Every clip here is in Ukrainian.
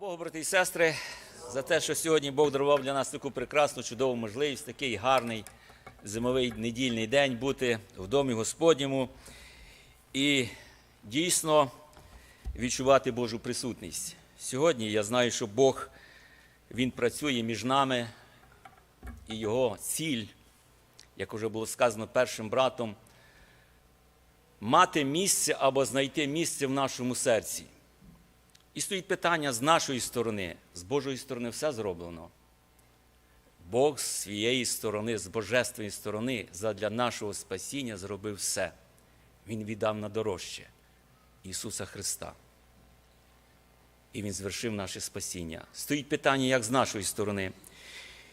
Богу, брати і сестри, за те, що сьогодні Бог дарував для нас таку прекрасну, чудову можливість, такий гарний зимовий недільний день бути в домі Господньому і дійсно відчувати Божу присутність. Сьогодні я знаю, що Бог Він працює між нами, і його ціль, як вже було сказано першим братом, мати місце або знайти місце в нашому серці. І стоїть питання з нашої сторони, з Божої сторони все зроблено. Бог з своєї сторони, з божественної сторони, задля нашого спасіння зробив все. Він віддав на дорожче Ісуса Христа. І Він звершив наше спасіння. Стоїть питання, як з нашої сторони.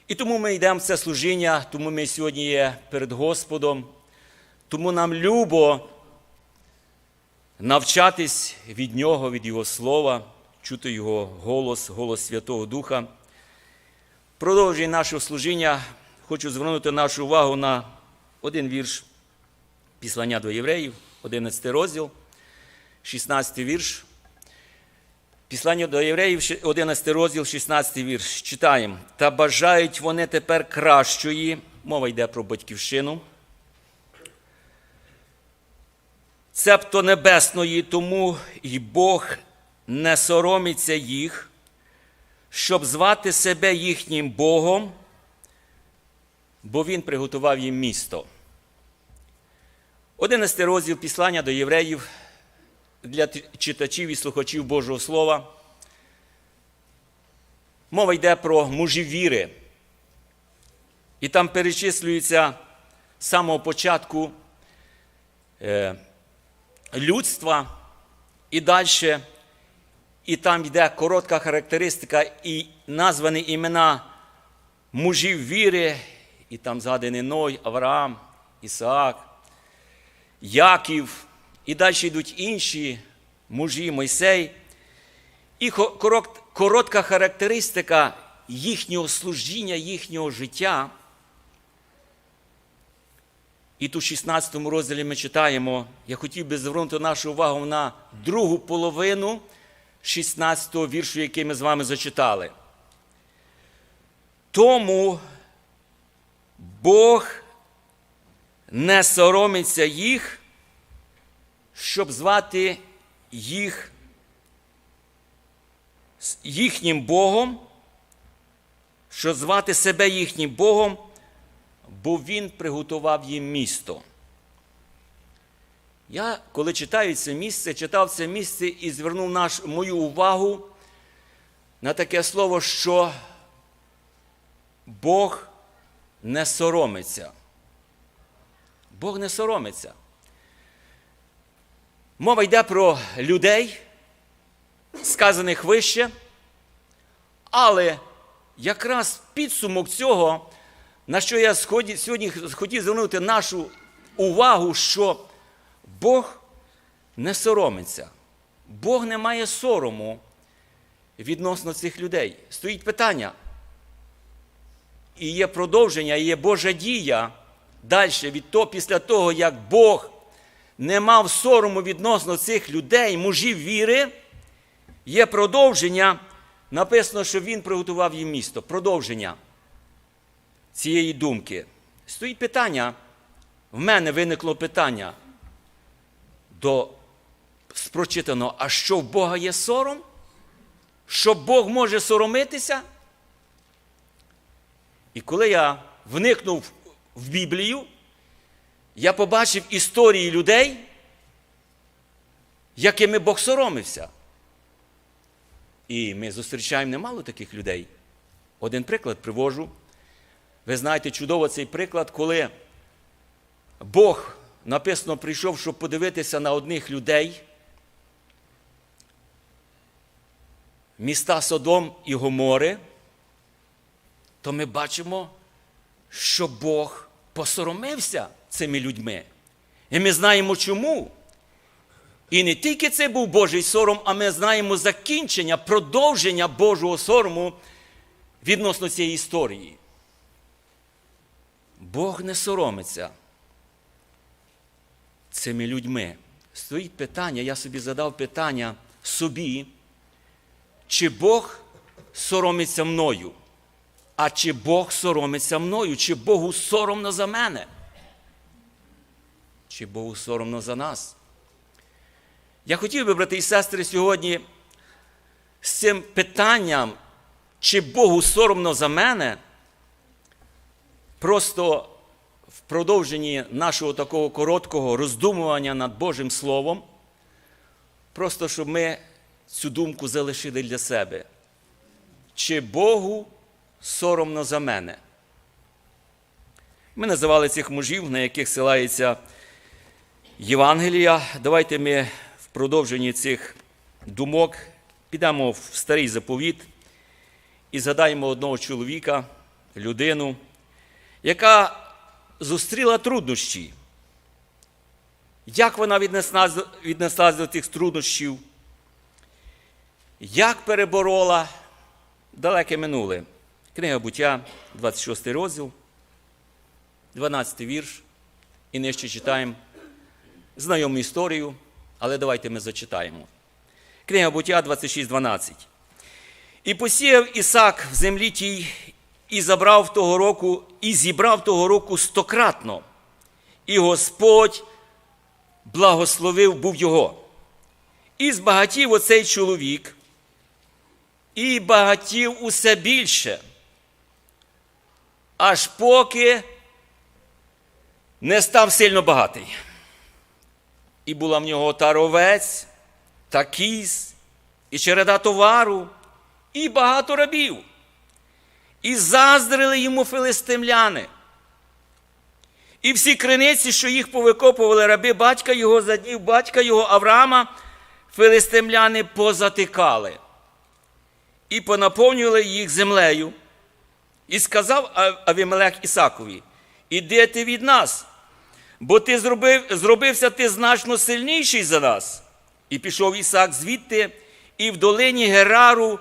І тому ми йдемо в це служіння, тому ми сьогодні є перед Господом, тому нам любо навчатись від Нього, від Його Слова, чути Його голос, голос Святого Духа. Продовжує наше служіння. Хочу звернути нашу увагу на один вірш Післання до євреїв, 11 розділ, 16 вірш. Післання до євреїв, 11 розділ, 16 вірш. Читаємо. Та бажають вони тепер кращої. Мова йде про батьківщину. Цебто небесної, тому і Бог не соромиться їх, щоб звати себе їхнім Богом, бо Він приготував їм місто. Одинадцятий розділ післання до євреїв для читачів і слухачів Божого Слова. Мова йде про мужів віри. І там перечислюється з самого початку. Е, людства і далі. І там йде коротка характеристика і названі імена мужів віри, і там згаданий Ной, Авраам, Ісаак, Яків, і далі йдуть інші мужі Мойсей. І коротка характеристика їхнього служіння, їхнього життя. І тут в 16 розділі ми читаємо, я хотів би звернути нашу увагу на другу половину 16 го віршу, який ми з вами зачитали. Тому Бог не соромиться їх, щоб звати їх їхнім Богом, щоб звати себе їхнім Богом бо він приготував їм місто. Я, коли читаю це місце, читав це місце і звернув наш, мою увагу на таке слово, що Бог не соромиться. Бог не соромиться. Мова йде про людей, сказаних вище, але якраз підсумок цього на що я сьогодні хотів звернути нашу увагу, що Бог не соромиться, Бог не має сорому відносно цих людей. Стоїть питання. І є продовження, і є Божа дія далі від того, після того, як Бог не мав сорому відносно цих людей, мужів віри, є продовження. Написано, що Він приготував їм місто. Продовження цієї думки. Стоїть питання, в мене виникло питання до спрочитаного, а що в Бога є сором? Що Бог може соромитися? І коли я вникнув в Біблію, я побачив історії людей, якими Бог соромився. І ми зустрічаємо немало таких людей. Один приклад привожу. Ви знаєте, чудово цей приклад, коли Бог написано прийшов, щоб подивитися на одних людей, міста Содом і Гомори, то ми бачимо, що Бог посоромився цими людьми. І ми знаємо чому. І не тільки це був Божий сором, а ми знаємо закінчення, продовження Божого сорому відносно цієї історії. Бог не соромиться цими людьми. Стоїть питання, я собі задав питання собі, чи Бог соромиться мною? А чи Бог соромиться мною? Чи Богу соромно за мене? Чи Богу соромно за нас? Я хотів би, брати і сестри, сьогодні з цим питанням, чи Богу соромно за мене, просто в продовженні нашого такого короткого роздумування над Божим Словом, просто щоб ми цю думку залишили для себе. Чи Богу соромно за мене? Ми називали цих мужів, на яких силається Євангелія. Давайте ми в продовженні цих думок підемо в старий заповіт і згадаємо одного чоловіка, людину, яка зустріла труднощі. Як вона віднеслась до тих труднощів? Як переборола далеке минуле? Книга буття, 26 розділ, 12 вірш. І нижче читаємо знайому історію, але давайте ми зачитаємо. Книга буття 26.12. І посіяв Ісак в землі тій, і забрав того року, і зібрав того року стократно. І Господь благословив був його. І збагатів оцей чоловік, і багатів усе більше, аж поки не став сильно багатий. І була в нього таровець, та кіз, і череда товару, і багато рабів. І заздрили йому филистимляни. І всі криниці, що їх повикопували раби батька його, за днів батька його Авраама, филистимляни позатикали і понаповнювали їх землею. І сказав Авімелех Ісакові: Іди ти від нас, бо ти зробив, зробився ти значно сильніший за нас. І пішов Ісак звідти, і в долині Герару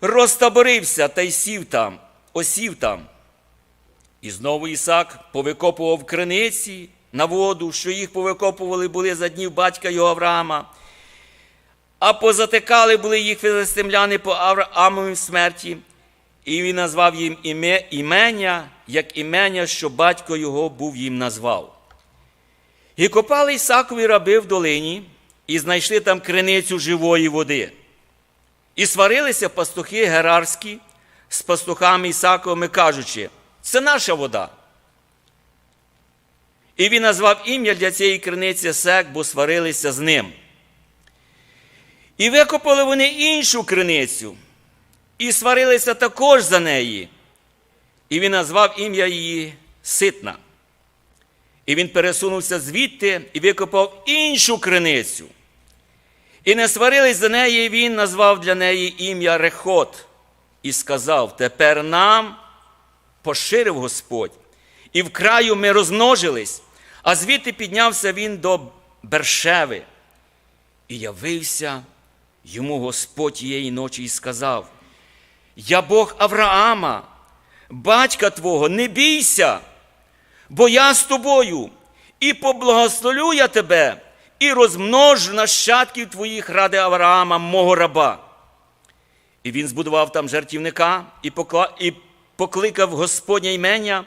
розтаборився та й сів там, осів там. І знову Ісак повикопував криниці на воду, що їх повикопували були за днів батька його Авраама, а позатикали були їх філистимляни по Авраамовій смерті, і він назвав їм іме, імення, як імення, що батько його був їм назвав. І копали Ісакові раби в долині, і знайшли там криницю живої води. І сварилися пастухи герарські з пастухами Ісаковими, кажучи, це наша вода. І він назвав ім'я для цієї криниці Сек, бо сварилися з ним. І викопали вони іншу криницю, і сварилися також за неї. І він назвав ім'я її Ситна. І він пересунувся звідти і викопав іншу криницю. І не сварились за неї, він назвав для неї ім'я Рехот і сказав: Тепер нам поширив Господь, і в краю ми розмножились, а звідти піднявся він до Бершеви. І явився йому Господь тієї ночі і сказав: Я Бог Авраама, батька Твого, не бійся, бо я з тобою, і поблагословлю я тебе і розмножу нащадків твоїх ради Авраама, мого раба. І він збудував там жертівника і, покла... і покликав Господнє імення,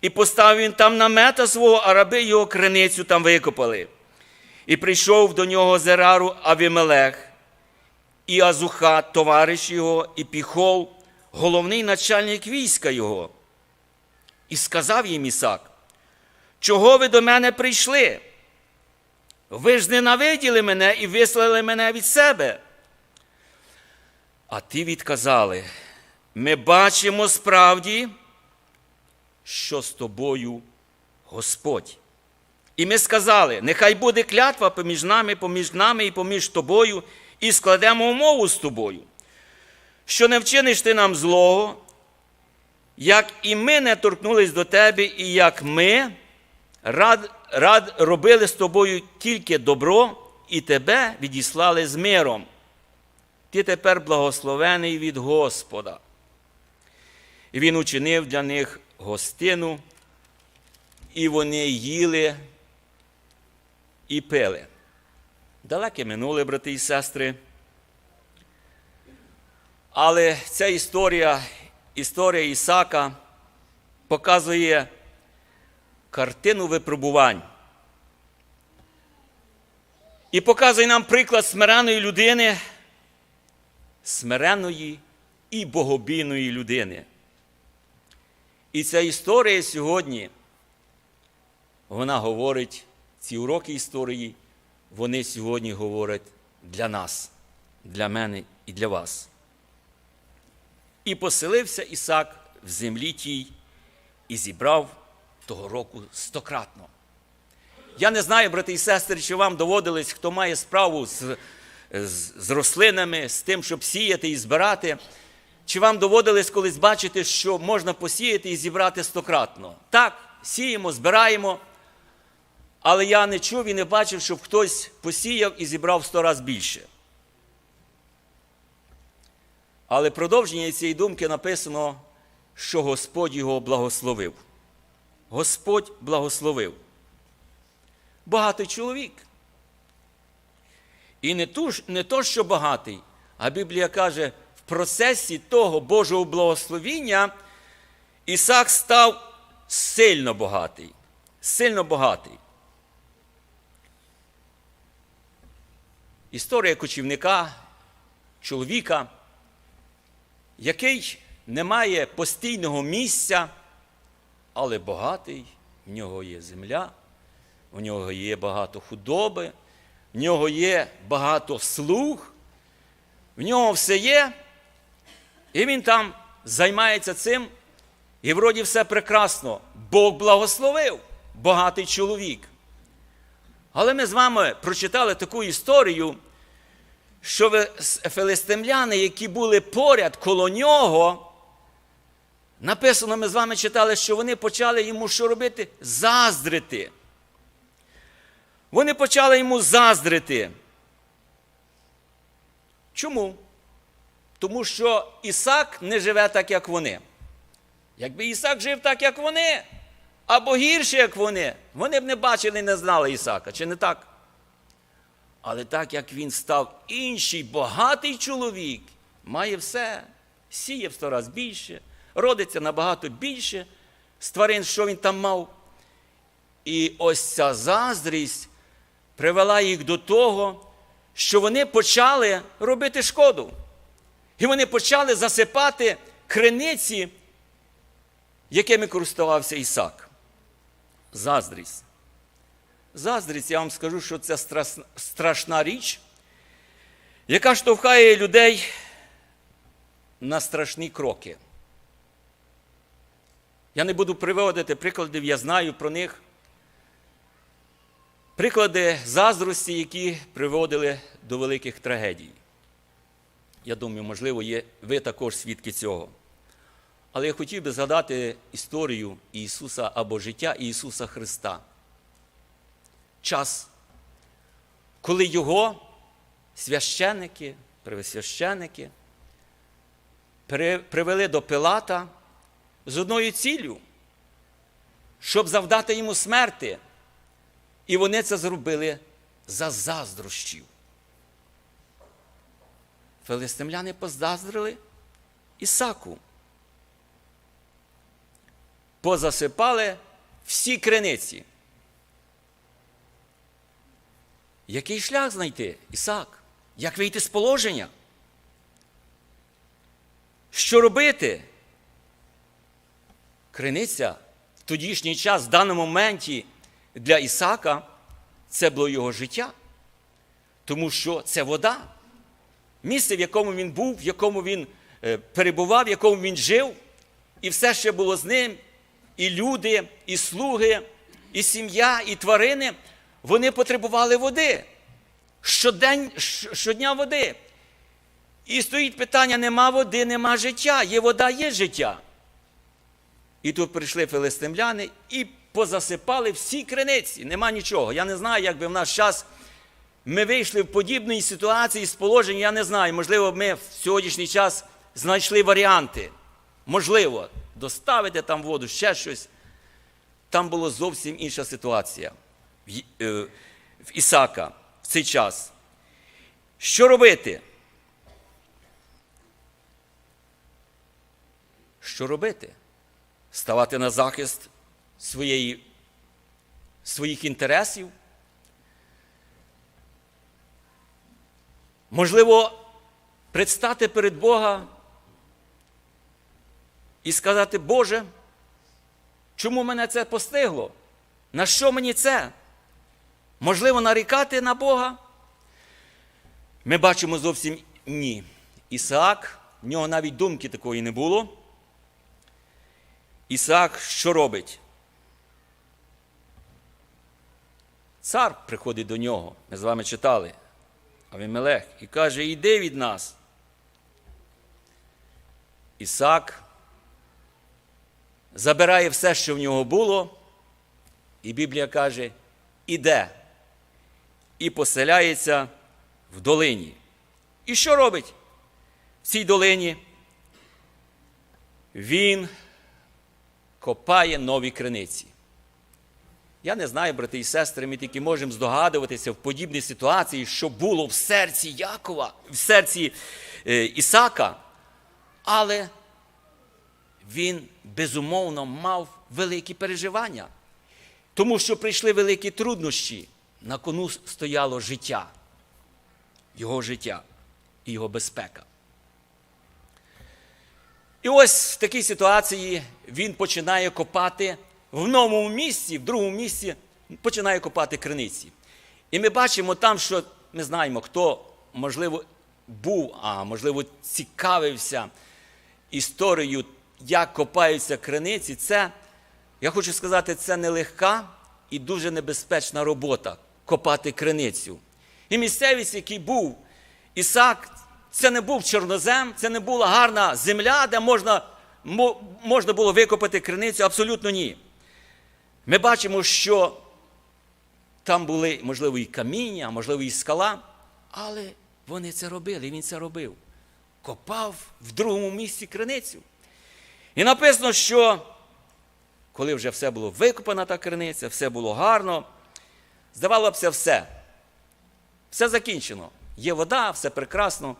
і поставив він там намета свого, а раби його криницю там викопали. І прийшов до нього Зерару Авімелех, і Азуха, товариш його, і Піхол, головний начальник війська його. І сказав їм Ісак, чого ви до мене прийшли? Ви ж зненавиділи мене і вислали мене від себе. А ті відказали, ми бачимо справді, що з тобою Господь. І ми сказали, нехай буде клятва поміж нами, поміж нами і поміж тобою, і складемо умову з тобою, що не вчиниш ти нам злого, як і ми не торкнулись до тебе, і як ми рад, рад робили з тобою тільки добро, і тебе відіслали з миром. Ти тепер благословений від Господа. І він учинив для них гостину, і вони їли і пили. Далеке минуле, брати і сестри. Але ця історія, історія Ісака показує картину випробувань. І показує нам приклад смиреної людини, смиреної і богобійної людини. І ця історія сьогодні, вона говорить, ці уроки історії, вони сьогодні говорять для нас, для мене і для вас. І поселився Ісак в землі тій і зібрав того року стократно. Я не знаю, брати і сестри, чи вам доводилось, хто має справу з, з, з рослинами, з тим, щоб сіяти і збирати. Чи вам доводилось колись бачити, що можна посіяти і зібрати стократно? Так, сіємо, збираємо. Але я не чув і не бачив, щоб хтось посіяв і зібрав сто разів більше. Але продовження цієї думки написано, що Господь його благословив. Господь благословив. Багатий чоловік. І не то, не то, що багатий, а Біблія каже, в процесі того Божого благословіння Ісак став сильно багатий. Сильно багатий. Історія кочівника, чоловіка, який не має постійного місця, але багатий, в нього є земля, в нього є багато худоби, в нього є багато слуг, в нього все є, і він там займається цим, і вроді все прекрасно. Бог благословив, багатий чоловік. Але ми з вами прочитали таку історію, що филистимляни, які були поряд коло нього, написано, ми з вами читали, що вони почали йому що робити? Заздрити. Вони почали йому заздрити. Чому? Тому що Ісак не живе так, як вони. Якби Ісак жив так, як вони, або гірше, як вони, вони б не бачили і не знали Ісака, чи не так? Але так як він став інший багатий чоловік, має все, сіє в сто раз більше, родиться набагато більше з тварин, що він там мав. І ось ця заздрість привела їх до того, що вони почали робити шкоду. І вони почали засипати криниці, якими користувався Ісак. Заздрість. Заздрість, я вам скажу, що це страшна річ, яка штовхає людей на страшні кроки. Я не буду приводити прикладів, я знаю про них. Приклади заздрості, які приводили до великих трагедій. Я думаю, можливо, є ви також свідки цього. Але я хотів би згадати історію Ісуса або життя Ісуса Христа. Час, коли Його священники, первосвященники привели до Пилата з одною ціллю, щоб завдати йому смерти. І вони це зробили за заздрощів. Филистимляни позаздрили Ісаку. Позасипали всі криниці. Який шлях знайти, Ісак? Як вийти з положення? Що робити? Криниця в тодішній час, в даному моменті для Ісака це було його життя, тому що це вода. Місце, в якому він був, в якому він перебував, в якому він жив, і все ще було з ним. І люди, і слуги, і сім'я, і тварини, вони потребували води. Щодень, щодня води. І стоїть питання: нема води, нема життя. Є вода, є життя. І тут прийшли филистимляни і позасипали всі криниці. Нема нічого. Я не знаю, як би в наш час ми вийшли в подібній ситуації з положення, я не знаю. Можливо, ми в сьогоднішній час знайшли варіанти. Можливо, доставити там воду, ще щось. Там була зовсім інша ситуація в Ісака в цей час. Що робити? що робити? Ставати на захист своєї, своїх інтересів? Можливо, предстати перед Бога і сказати, Боже, чому мене це постигло? На що мені це? Можливо, нарікати на Бога? Ми бачимо зовсім ні. Ісаак, в нього навіть думки такої не було. Ісаак що робить? Цар приходить до нього, ми з вами читали, Авімелех, і каже: Іди від нас. Ісаак забирає все, що в нього було, і Біблія каже, іде і поселяється в долині. І що робить в цій долині? Він копає нові криниці. Я не знаю, брати і сестри, ми тільки можемо здогадуватися в подібній ситуації, що було в серці Якова, в серці е, Ісака, але він безумовно мав великі переживання, тому що прийшли великі труднощі. На кону стояло життя, його життя і його безпека. І ось в такій ситуації він починає копати в новому місці, в другому місці починає копати криниці. І ми бачимо там, що ми знаємо, хто, можливо, був, а можливо, цікавився історією, як копаються криниці. Це, я хочу сказати, це нелегка і дуже небезпечна робота копати криницю. І місцевість, який був Ісак, це не був чорнозем, це не була гарна земля, де можна, можна було викопати криницю. Абсолютно ні. Ми бачимо, що там були, можливо, і каміння, можливо, і скала, але вони це робили, він це робив. Копав в другому місці криницю. І написано, що коли вже все було викопана та криниця, все було гарно, здавалося все. Все закінчено. Є вода, все прекрасно.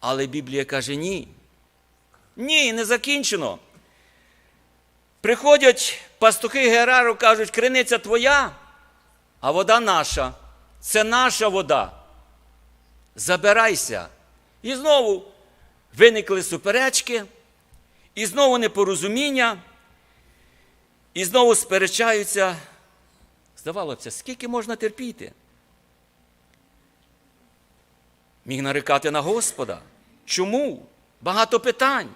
Але Біблія каже ні. Ні, не закінчено. Приходять пастухи Герару, кажуть, криниця твоя, а вода наша. Це наша вода. Забирайся. І знову виникли суперечки, і знову непорозуміння, і знову сперечаються. Здавалося, скільки можна терпіти? Міг нарікати на Господа. Чому? Багато питань.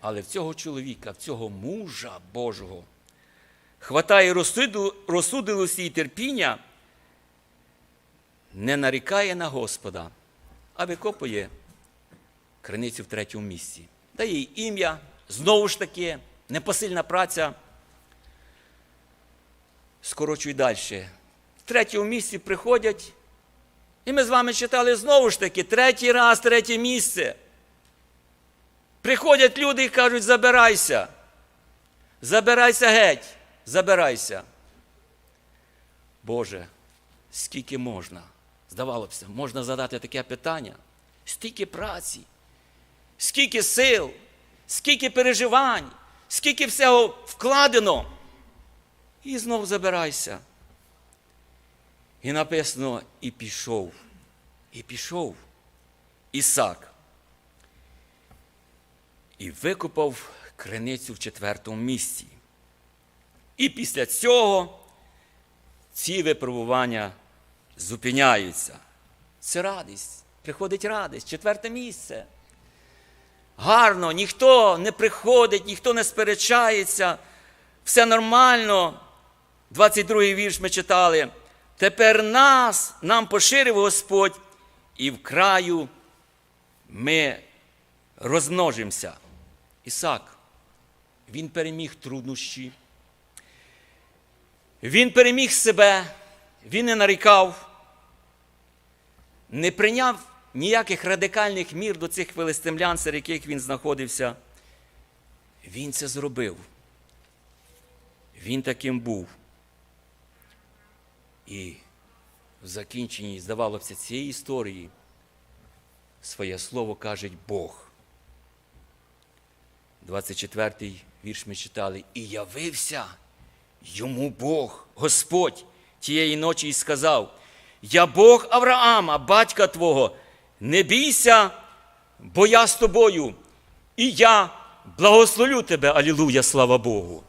Але в цього чоловіка, в цього мужа Божого, хватає розсудилості і терпіння, не нарікає на Господа, а викопує криницю в третьому місці. Дає їй ім'я, знову ж таки, непосильна праця. Скорочуй далі. В третьому місці приходять, і ми з вами читали знову ж таки, третій раз, третє місце. Приходять люди і кажуть, забирайся. Забирайся геть, забирайся. Боже, скільки можна? Здавалося б, можна задати таке питання. Стільки праці, скільки сил, скільки переживань, скільки всього вкладено. І знов забирайся. І написано, і пішов, і пішов Ісак і викопав криницю в четвертому місці. І після цього ці випробування зупиняються. Це радість. Приходить радість, четверте місце. Гарно, ніхто не приходить, ніхто не сперечається, все нормально. 22-й вірш ми читали. Тепер нас, нам поширив Господь, і в краю ми розмножимося. Ісак, він переміг труднощі, він переміг себе, він не нарікав, не прийняв ніяких радикальних мір до цих филистимлян, серед яких він знаходився. Він це зробив. Він таким був. І в закінченні, здавалося, цієї історії, своє слово каже Бог. 24 вірш ми читали. І явився йому Бог, Господь, тієї ночі і сказав: Я Бог Авраама, батька Твого, не бійся, бо я з тобою, і я благословлю тебе, Алілуя, слава Богу.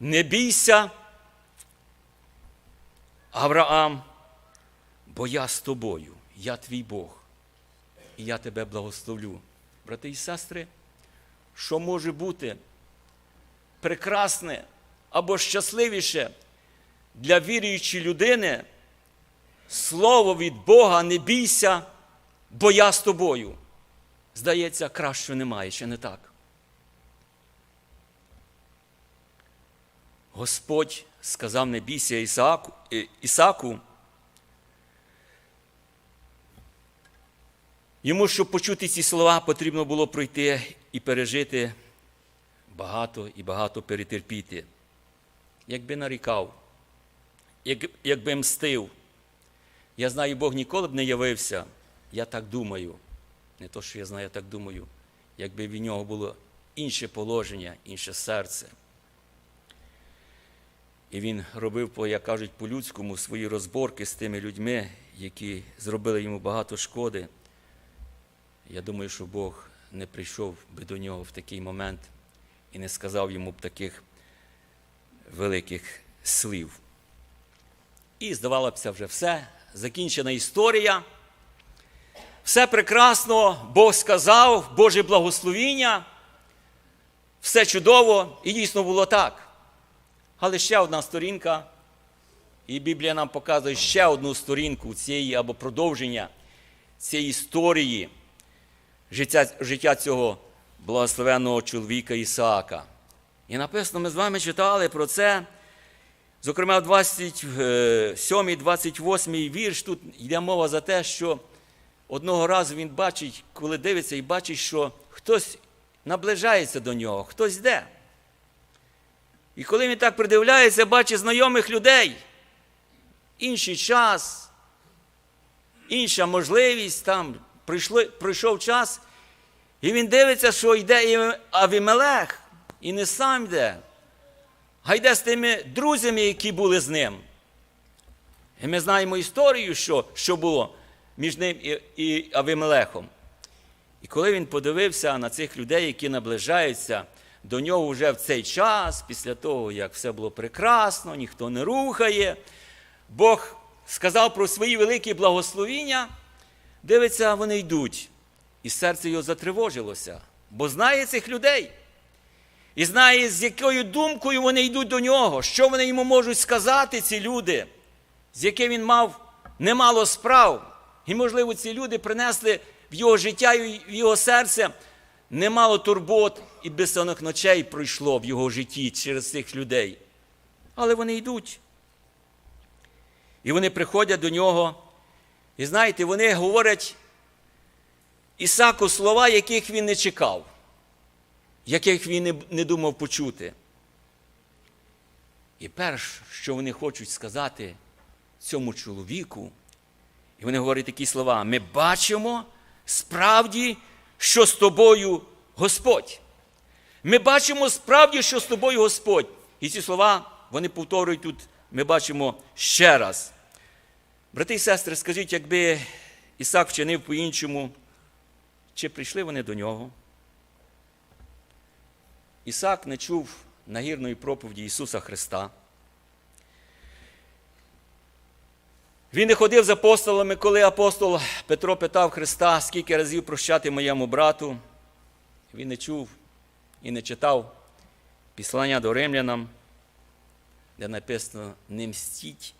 Не бійся, Авраам, бо я з тобою, я твій Бог, і я тебе благословлю. Брати і сестри, що може бути прекрасне або щасливіше для віруючої людини, слово від Бога не бійся, бо я з тобою. Здається, кращого немає, чи не так? Господь сказав не бійся Ісааку, Е- Ісаку, йому, щоб почути ці слова, потрібно було пройти і пережити багато і багато перетерпіти. Якби нарікав, як, якби мстив. Я знаю, Бог ніколи б не явився. Я так думаю. Не то, що я знаю, я так думаю. Якби в нього було інше положення, інше серце. І він робив, як кажуть, по-людському свої розборки з тими людьми, які зробили йому багато шкоди. Я думаю, що Бог не прийшов би до нього в такий момент і не сказав йому б таких великих слів. І здавалося вже все, закінчена історія. Все прекрасно, Бог сказав, Боже благословіння, все чудово, і дійсно було так. Але ще одна сторінка, і Біблія нам показує ще одну сторінку цієї або продовження цієї історії життя, життя цього благословенного чоловіка Ісаака. І написано, ми з вами читали про це. Зокрема, в 27, 28 вірш тут йде мова за те, що одного разу він бачить, коли дивиться і бачить, що хтось наближається до нього, хтось йде. І коли він так придивляється, бачить знайомих людей, інший час, інша можливість, там прийшли, прийшов час, і він дивиться, що йде Авімелех, і не сам йде, а йде з тими друзями, які були з ним. І ми знаємо історію, що, що було між ним і, і Авімелехом. І коли він подивився на цих людей, які наближаються до нього вже в цей час, після того, як все було прекрасно, ніхто не рухає, Бог сказав про свої великі благословіння, дивиться, вони йдуть. І серце його затривожилося, бо знає цих людей. І знає, з якою думкою вони йдуть до нього, що вони йому можуть сказати, ці люди, з яким він мав немало справ. І, можливо, ці люди принесли в його життя і в його серце немало турбот і безсонних ночей пройшло в його житті через цих людей. Але вони йдуть. І вони приходять до нього. І знаєте, вони говорять Ісаку слова, яких він не чекав, яких він не, думав почути. І перше, що вони хочуть сказати цьому чоловіку, і вони говорять такі слова: ми бачимо справді, що з тобою Господь. Ми бачимо справді, що з тобою Господь. І ці слова вони повторюють тут, ми бачимо ще раз. Брати і сестри, скажіть, якби Ісак вчинив по-іншому, чи прийшли вони до нього? Ісак не чув нагірної проповіді Ісуса Христа. Він не ходив з апостолами, коли апостол Петро питав Христа, скільки разів прощати моєму брату. Він не чув і не читав післання до римлянам, де написано не мстіть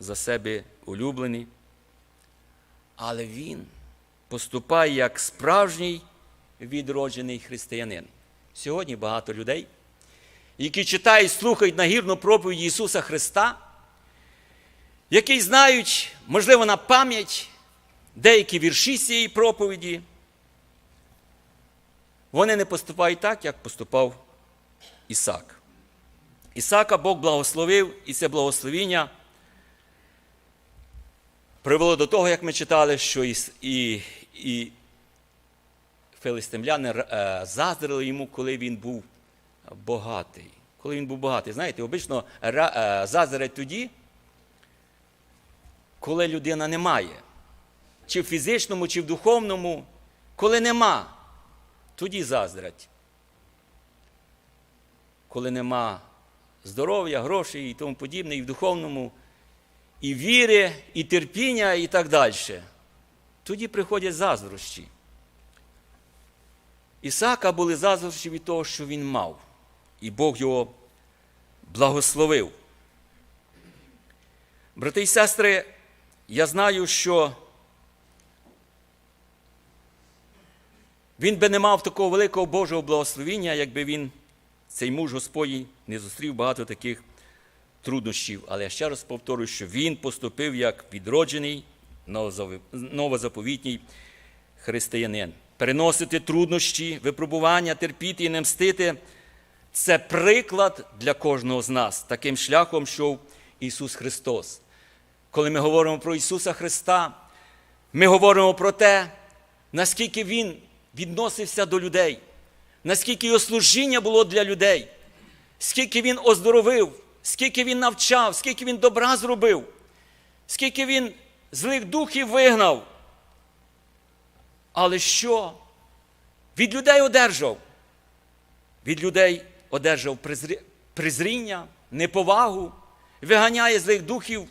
за себе улюблені. Але він поступає як справжній відроджений християнин. Сьогодні багато людей, які читають, слухають нагірну проповідь Ісуса Христа, які знають, можливо, на пам'ять деякі вірші цієї проповіді, вони не поступають так, як поступав Ісак. Ісака Бог благословив, і це благословіння привело до того, як ми читали, що і, і, і филистимляни е, заздрили йому, коли він був багатий. Коли він був багатий. Знаєте, обично е, заздрять тоді, коли людина не має. Чи в фізичному, чи в духовному, коли нема, тоді заздрять. Коли нема здоров'я, грошей і тому подібне, і в духовному, і віри, і терпіння, і так далі. Тоді приходять заздрощі. Ісака були заздрощі від того, що він мав, і Бог його благословив. Брати і сестри, я знаю, що він би не мав такого великого Божого благословіння, якби він, цей муж Господній, не зустрів багато таких труднощів. Але я ще раз повторюю, що він поступив як відроджений новозаповітній християнин. Переносити труднощі, випробування, терпіти і не мстити це приклад для кожного з нас. Таким шляхом йшов Ісус Христос. Коли ми говоримо про Ісуса Христа, ми говоримо про те, наскільки Він відносився до людей, наскільки його служіння було для людей, скільки Він оздоровив, скільки Він навчав, скільки Він добра зробив, скільки Він злих духів вигнав. Але що? Від людей одержав. Від людей одержав презріння, неповагу, виганяє злих духів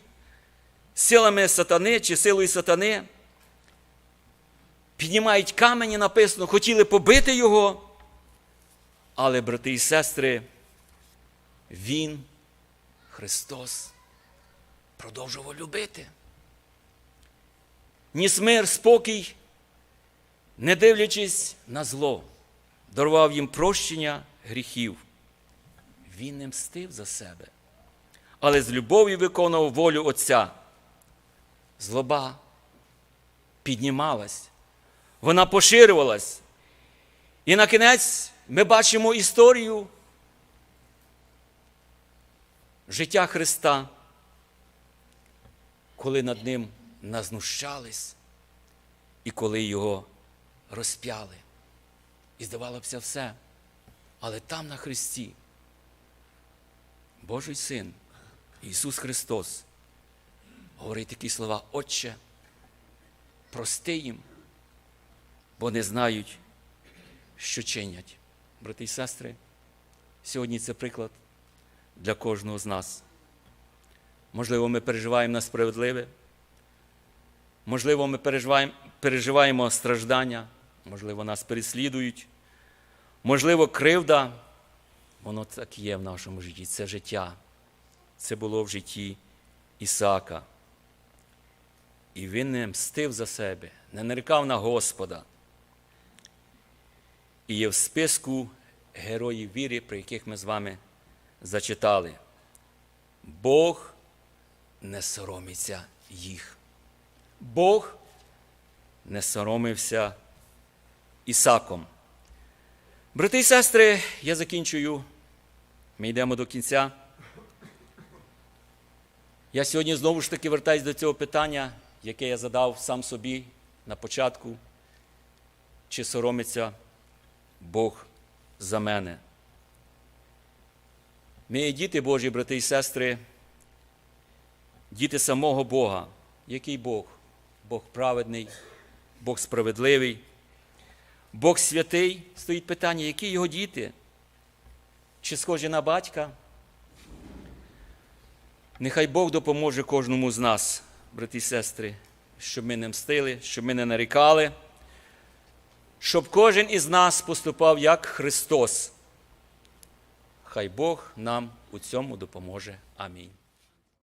силами сатани чи силою сатани. Піднімають камені, написано, хотіли побити його. Але, брати і сестри, Він, Христос, продовжував любити. Ніс мир, спокій, не дивлячись на зло, дарував їм прощення гріхів. Він не мстив за себе, але з любов'ю виконував волю Отця. Злоба піднімалась, вона поширювалась. І на кінець ми бачимо історію життя Христа, коли над ним назнущались і коли його розп'яли. І здавалося все. Але там на Христі Божий Син, Ісус Христос, говорить такі слова, Отче, прости їм, бо не знають, що чинять. Брати і сестри, сьогодні це приклад для кожного з нас. Можливо, ми переживаємо на справедливе, можливо, ми переживаємо, переживаємо страждання, можливо, нас переслідують, можливо, кривда. Воно так є в нашому житті. Це життя. Це було в житті Ісака. І він не мстив за себе, не нарікав на Господа. І є в списку героїв віри, про яких ми з вами зачитали. Бог не соромиться їх. Бог не соромився Ісаком. Брати і сестри, я закінчую. Ми йдемо до кінця. Я сьогодні знову ж таки вертаюсь до цього питання, яке я задав сам собі на початку. Чи соромиться Бог за мене? Ми є діти Божі, брати і сестри, діти самого Бога. Який Бог? Бог праведний, Бог справедливий. Бог святий, стоїть питання, які його діти? Чи схожі на батька? Нехай Бог допоможе кожному з нас, брати і сестри, щоб ми не мстили, щоб ми не нарікали, щоб кожен із нас поступав як Христос. Хай Бог нам у цьому допоможе. Амінь.